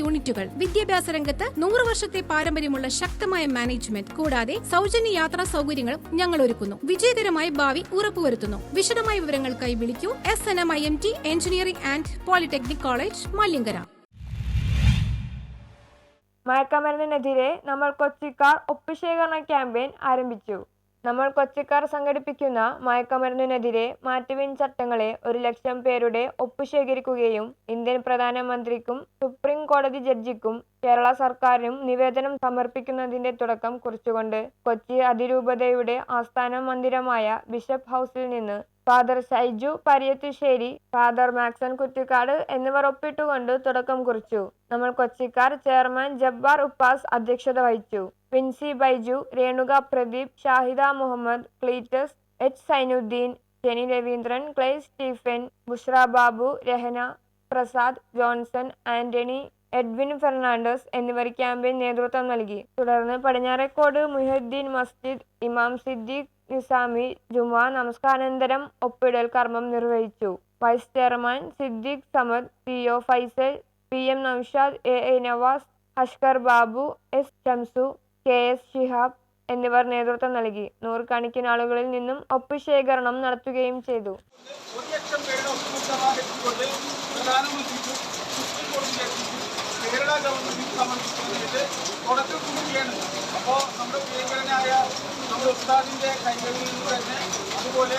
യൂണിറ്റുകൾ. വിദ്യാഭ്യാസ രംഗത്ത് നൂറ് വർഷത്തെ പാരമ്പര്യമുള്ള ശക്തമായ മാനേജ്മെന്റ്. കൂടാതെ സൗജന്യ യാത്രാ സൗകര്യങ്ങളും ഞങ്ങൾ ഒരുക്കുന്നു വിജയകരമായ ഭാവി ഉറപ്പുവരുത്തുന്നു. വിശദമായ വിവരങ്ങൾക്കായി വിളിക്കൂ. S N M I M T engineering and polytechnic college Malyankara. മയക്കമരുന്നിനെതിരെ നമ്മൾ കൊച്ചിക്കാർ ഒപ്പുശേഖരണ ക്യാമ്പയിൻ ആരംഭിച്ചു. നമ്മൾ കൊച്ചിക്കാർ സംഘടിപ്പിക്കുന്ന മയക്കുമരുന്നിനെതിരെ മാറ്റുവിൻ ചട്ടങ്ങളെ ഒരു ലക്ഷം പേരുടെ ഒപ്പ് ശേഖരിക്കുകയും ഇന്ത്യൻ പ്രധാനമന്ത്രിക്കും സുപ്രീം കോടതി ജഡ്ജിക്കും കേരള സർക്കാരിനും നിവേദനം സമർപ്പിക്കുന്നതിന്റെ തുടക്കം കുറിച്ചുകൊണ്ട് കൊച്ചി അതിരൂപതയുടെ ആസ്ഥാന മന്ദിരമായ ബിഷപ്പ് ഹൗസിൽ നിന്ന് father Shaiju Pariyathussery father Maxson Kuttikkad എന്നിവർ ഒപ്പിട്ടുകൊണ്ട് തുടക്കം കുറിച്ചു. നമ്മൾ കൊച്ചിക്കാർ ചെയർമാൻ ജബ്ബാർ ഉപ്പാസ് അധ്യക്ഷത വഹിച്ചു. Vincy Baiju Renuka Pradeep Shahida Muhammad Cletus H Sainudheen Jeni Raveendran ക്ലൈ Stephen Bushra Babu Rahana Prasad Johnson Antony Edwin Fernandez എന്നിവർ ക്യാമ്പയിൻ നേതൃത്വം നൽകി. തുടർന്ന് പടിഞ്ഞാറേക്കോട് മുഹദ്ദീൻ മസ്ജിദ് ഇമാം സിദ്ദീഖ് നിസാമി ജുമാ നമസ്കാരാനന്തരം ഒപ്പിടൽ കർമ്മം നിർവഹിച്ചു. Vice chairman Siddique Samad P O Faisal P M Noushad A A Navas Ashkar Babu S Shamsu K S Shihab എന്നിവർ നേതൃത്വം നൽകി. നൂറുകണക്കിന് ആളുകളിൽ നിന്നും ഒപ്പ് ശേഖരണം നടത്തുകയും ചെയ്തു. അപ്പോൾ അതുപോലെ